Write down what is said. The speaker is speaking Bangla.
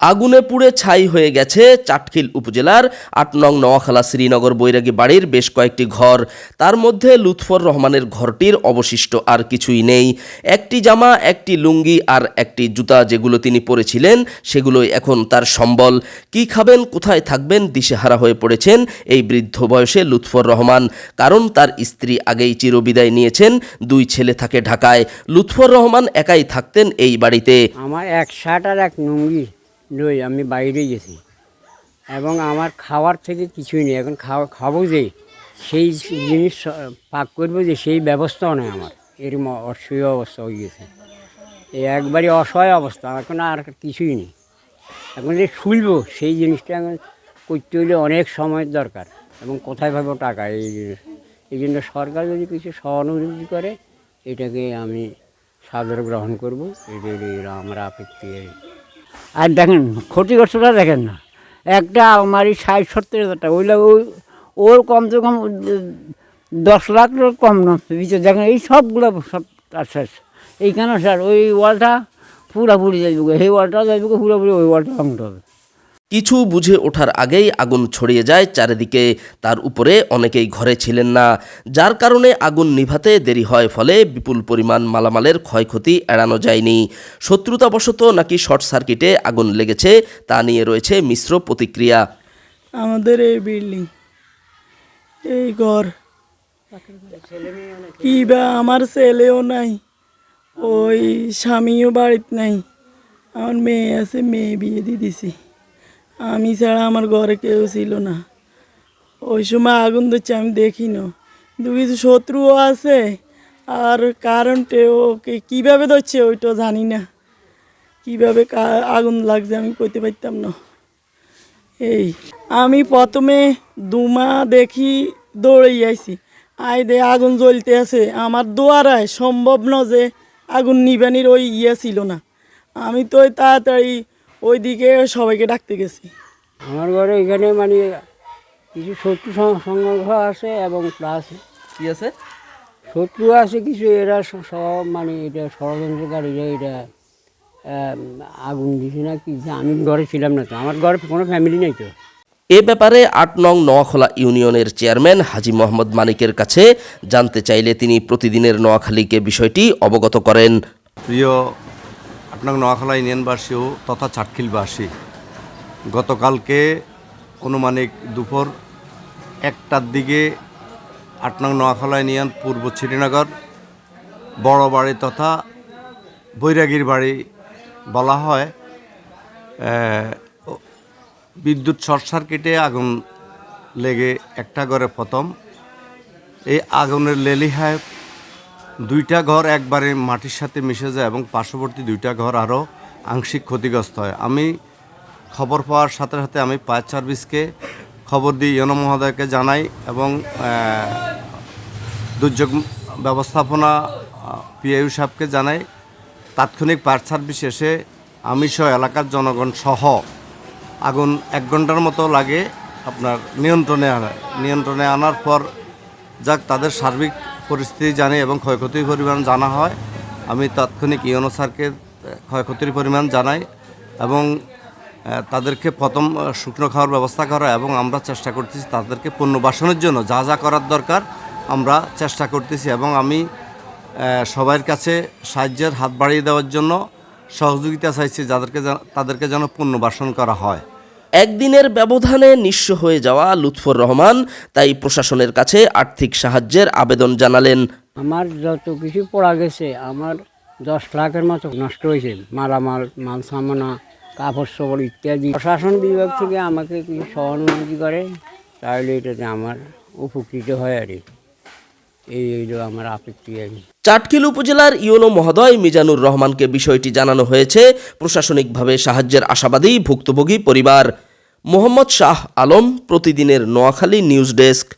আগুনে পুড়ে ছাই হয়ে গেছে চাটখিল উপজেলার আট নং নোয়াখালা শ্রীনগর বৈরাগী বাড়ির বেশ কয়েকটি ঘর। তার মধ্যে লুৎফর রহমানের ঘরটির অবশিষ্ট আর কিছুই নেই। একটি জামা, একটি লুঙ্গি আর একটি জুতা যেগুলো তিনি পরেছিলেন, সেগুলোই এখন তার সম্বল। কি খাবেন, কোথায় থাকবেন, দিশেহারা হয়ে পড়েছেন এই বৃদ্ধ বয়সে লুৎফর রহমান। কারণ তার স্ত্রী আগেই চিরবিদায় নিয়েছেন, দুই ছেলে থাকে ঢাকায়। লুৎফর রহমান একাই থাকতেন এই বাড়িতে। আমার এক শার্ট আর এক লুঙ্গি। লই আমি বাইরে গেছি। এবং আমার খাওয়ার থেকে কিছুই নেই। এখন খাওয়া, খাব যে, সেই জিনিস পাক করব যে, সেই ব্যবস্থাও নেই আমার। এরকম অসহ্য অবস্থা হয়ে গেছে। এই একবারই অসহায় অবস্থা। এখন আর কিছুই নেই। এখন যে শুলবো সেই জিনিসটা এখন করতে হলে অনেক সময়ের দরকার। এবং কোথায় পাবো টাকা? এই জিনিস এই জন্য সরকার যদি কিছু সহানুভূতি করে, এটাকে আমি সাদর গ্রহণ করব। এটাই আমার আপত্তি আর দেখেন ক্ষতিগ্রস্তটা দেখেন না। একটা আলমারি ষাট, সত্তর হাজার টাকা। ওইটা ওই, ওর কমসে কম দশ লাখ কম না। দেখেন, এই সবগুলো সব তার শেষ। এইখানে স্যার, ওই ওয়ালটা পুরাপুরি যাইবে সেই ওয়ালটা যাইবে পুরাপুরি ওই ওয়ালটা ভাঙতে হবে। কিছু বুঝে ওঠার আগেই আগুন ছড়িয়ে যায় চারিদিকে। তার উপরে অনেকেই ঘরে ছিলেন না, যার কারণে আগুন নিভাতে দেরি হয়, ফলে বিপুল পরিমাণ মালামালের ক্ষয়ক্ষতি এড়ানো যায়নি। শত্রুতাবশত নাকি শর্ট সার্কিটে আগুন লেগেছে, তা নিয়ে রয়েছে মিশ্র প্রতিক্রিয়া। আমাদের এই বিল্ডিং, এই ঘর, কি বা আমার ছেলেও নাই, ওই স্বামীও বাড়িতে নাই, আমার মেয়ে আছে, মেয়ে বিয়ে দিয়ে দিছি। আমি ছাড়া আমার ঘরে কেউ ছিল না। ওই সময় আগুন ধরছে আমি দেখি না কিন্তু কিছু শত্রুও আছে, আর কারণটা ওকে কীভাবে ধরছে ওইটা জানি না। কীভাবে আগুন লাগছে আমি কইতে পারতাম না। এই, আমি প্রথমে দুমা দেখি দৌড়ে আইছি। আই দে, আগুন জ্বলতে আছে। আমার দোয়ারায় সম্ভব ন যে আগুন নিবানির ওই ইয়ে ছিল না। আমি তো তাড়াতাড়ি ওই দিকে সবাইকে ডাকতে গেছি। আমার ঘরে এখানে মানে কিছু শত্রু সং- সংঘর্ষ আছে এবং প্লাস কি আছে? শত্রু আছে কিছু এরা সব মানে এটা ষড়যন্ত্রকারীরা এটা আগুন দিছে না কি যে আমি ঘরে ছিলাম না তো। আমার ঘরে কোনো ফ্যামিলি নেই তো। এ ব্যাপারে আট নং নোয়াখলা ইউনিয়নের চেয়ারম্যান হাজি মোহাম্মদ মানিকের কাছে জানতে চাইলে তিনি প্রতিদিনের নোয়াখালীকে বিষয়টি অবগত করেন। প্রিয় আপনার নোয়াখালা ও তথা চাটখিলবাসী, গতকালকে অনুমানিক দুপুর একটার দিকে আট নোয়াখালা ইউনিয়ন পূর্ব শ্রীনগর, বড় বাড়ি তথা বৈরাগীর বাড়ি বলা হয়। বিদ্যুৎ শর্ট সার্কিটে আগুন লেগে একটা ঘরে প্রথম। এই আগুনের লেলিহায় দুইটা ঘর একবারে মাটির সাথে মিশে যায় এবং পার্শ্ববর্তী দুইটা ঘর আরও আংশিক ক্ষতিগ্রস্ত হয়। আমি খবর পাওয়ার সাথে সাথে আমি ফায়ার সার্ভিসকে খবর দিই ইয়নো মহোদয়কে জানাই এবং দুর্যোগ ব্যবস্থাপনা পিআইউ সাহেবকে জানাই। তাৎক্ষণিক ফায়ার সার্ভিস এসে আমি সহ এলাকার জনগণ সহ আগুন এক ঘণ্টার মতো লাগে আপনার নিয়ন্ত্রণে আনা, নিয়ন্ত্রণে আনার পর যাক তাদের সার্বিক পরিস্থিতি জানি এবং ক্ষয়ক্ষতির পরিমাণ জানা হয়। আমি তাৎক্ষণিক ইউনো স্যারকে ক্ষয়ক্ষতির পরিমাণ জানাই এবং তাদেরকে প্রথম শুকনো খাওয়ার ব্যবস্থা করা এবং আমরা চেষ্টা করতেছি তাদেরকে পুনর্বাসনের জন্য। যা যা করার দরকার আমরা চেষ্টা করতেছি এবং আমি সবার কাছে সাহায্যের হাত বাড়িয়ে দেওয়ার জন্য সহযোগিতা চাইছি যাদেরকে তাদেরকে যেন পুনর্বাসন করা হয়। একদিনের ব্যবধানে নিঃস্ব হয়ে যাওয়া লুৎফর রহমান, তাই প্রশাসনের কাছে আর্থিক সাহায্যের আবেদন জানালেন। আমার যত কিছু পড়া গেছে, আমার দশ লাখের মতো নষ্ট হয়েছে। মালামাল, মাল সামানা কাপড় সাপড় ইত্যাদি। প্রশাসন বিভাগ থেকে আমাকে কিছু সহানুভূতি করে, তাহলে এটাতে আমার উপকৃত হয় আর কি। এই। চাটখিল উপজেলার ইউনো মহোদয় মিজানুর রহমানকে বিষয়টি জানানো হয়েছে। প্রশাসনিকভাবে সাহায্যের আশাবাদী ভুক্তভোগী পরিবার। মোহাম্মদ শাহ আলম, প্রতিদিনের নোয়াখালী নিউজ ডেস্ক।